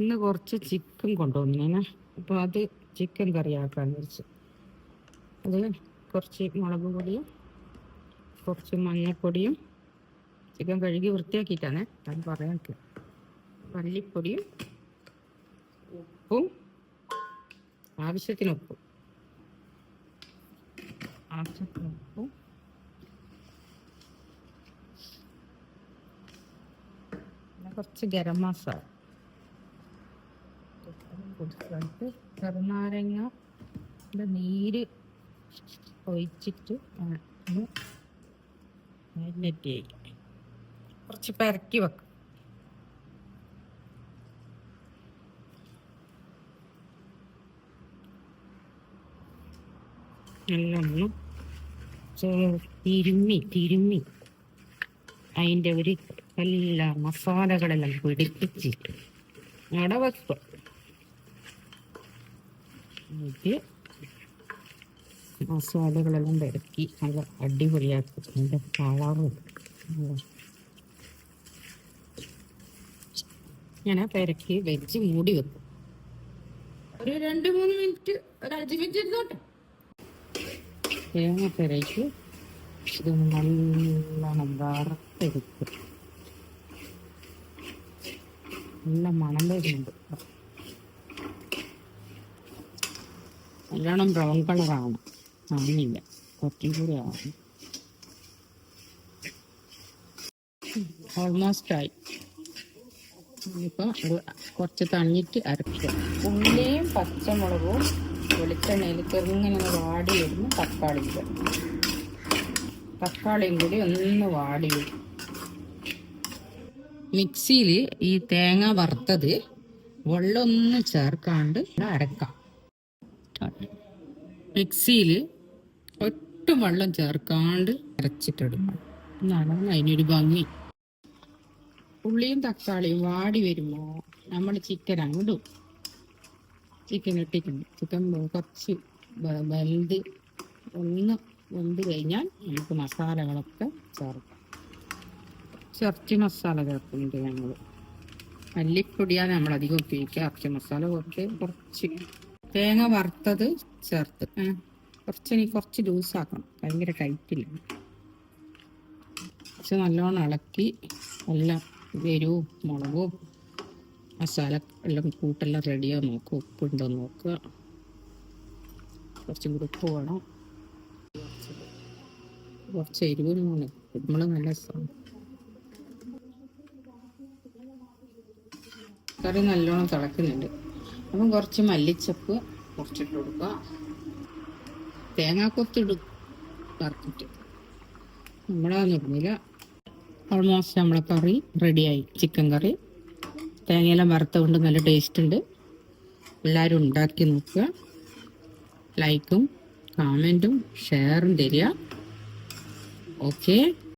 ഇന്ന് കുറച്ച് ചിക്കൻ കൊണ്ടുവന്നേനെ. അപ്പോൾ അത് ചിക്കൻ കറിയാക്കാൻ വെച്ച് അത് കുറച്ച് മുളക് പൊടിയും കുറച്ച് മഞ്ഞൾപ്പൊടിയും ചിക്കൻ കഴുകി വൃത്തിയാക്കിയിട്ടാണേ ഞാൻ പറയാൻ. മല്ലിപ്പൊടിയും ഉപ്പും ആവശ്യത്തിന് ഉപ്പും. ആവശ്യത്തിന് ഉപ്പും. കുറച്ച് ഗരം മസാല. കൊടുത്തിട്ട് ചെറുനാരങ്ങ നീര് ഒഴിച്ചിട്ട് കുറച്ച് പരക്കി വെക്കും. തിരുമ്മി തിരുമ്മി. അതിന്റെ ഒരു എല്ലാ മസാലകളെല്ലാം പിടിപ്പിച്ചിട്ട് അവിടെ എന്നിട്ട് മസാലകളെല്ലാം പെരക്കി നല്ല അടിപൊളിയാക്കും. അതിന്റെ കളറും. ഇങ്ങനെ പെരക്കി വെച്ച് മൂടി വെക്കും. ഒരു രണ്ട് മൂന്ന് മിനിറ്റ് ഒരു അഞ്ച് മിനിറ്റ് തേങ്ങ പെരക്ക് ഇത് നല്ലോണം വറുത്തെടുക്കും. നല്ല മണം വരുന്നുണ്ട്. നല്ലോണം ബ്രൗൺ കളറാവണം ആണില്ല കുറച്ചും കൂടി ആവണം ഓൾമോസ്റ്റ് ആയി. ഇനിയിപ്പോൾ കുറച്ച് തണിയിട്ട് അരക്കുക. ഉള്ളിയും പച്ചമുളകും വെളിച്ചെണ്ണയിൽ ചെറുങ്ങനെ വാടി വരുന്നു തക്കാളി. തക്കാളിയും കൂടി ഒന്ന് വാടി വരും. മിക്സിയിൽ ഈ തേങ്ങ വറുത്തത് വെള്ളമൊന്നും ചേർക്കാണ്ട് അരക്കാം. മിക്സിയിൽ ഒട്ടും വെള്ളം ചേർക്കാണ്ട് അരച്ചിട്ടെടുക്കണം എന്നാണ് അതിനൊരു ഭംഗി. ഉള്ളിയും തക്കാളിയും വാടി വരുമ്പോൾ നമ്മൾ ചിക്കൻ അങ്ങോട്ടും ചിക്കൻ ഇട്ടിട്ടുണ്ട്. ചിക്കൻ കുറച്ച് വലുത് ഒന്ന് വെന്ത് കഴിഞ്ഞാൽ നമുക്ക് മസാലകളൊക്കെ ചേർക്കാം. ഇറച്ചി മസാല ചേർക്കുന്നുണ്ട് ഞങ്ങൾ മല്ലിപ്പൊടിയാണ് നമ്മൾ അധികം ഉപയോഗിക്കുക. ഇറച്ചി മസാല കുറച്ച് കുറച്ച്. തേങ്ങ വറുത്തത് ചേർത്ത്. കുറച്ച് ഇനി കുറച്ച് ലൂസാക്കണം. ഭയങ്കര ടൈറ്റില്ല കുറച്ച് നല്ലോണം ഇളക്കി എല്ലാം എരിവും മുളകും മസാല എല്ലാം കൂട്ടെല്ലാം റെഡിയാ നോക്കുക ഉപ്പുണ്ടോ നോക്കുക കുറച്ചും കൂടി ഉപ്പ് വേണം. കുറച്ച് എരിവും നമ്മൾ നല്ല കറി നല്ലോണം തിളക്കുന്നുണ്ട്. അപ്പം കുറച്ച് മല്ലിച്ചപ്പ് കുറച്ചിട്ട് കൊടുക്കുക. തേങ്ങാക്കൊത്തിടും വറുത്തിട്ട്. നമ്മുടെ നിർമ്മില ഓൾമോസ്റ്റ് നമ്മളെ കറി റെഡിയായി ചിക്കൻ കറി. തേങ്ങയെല്ലാം വറുത്തുകൊണ്ട് നല്ല ടേസ്റ്റ് ഉണ്ട്. എല്ലാവരും ഉണ്ടാക്കി നോക്കുക. ലൈക്കും കമന്റും ഷെയറും തരിക. ഓക്കെ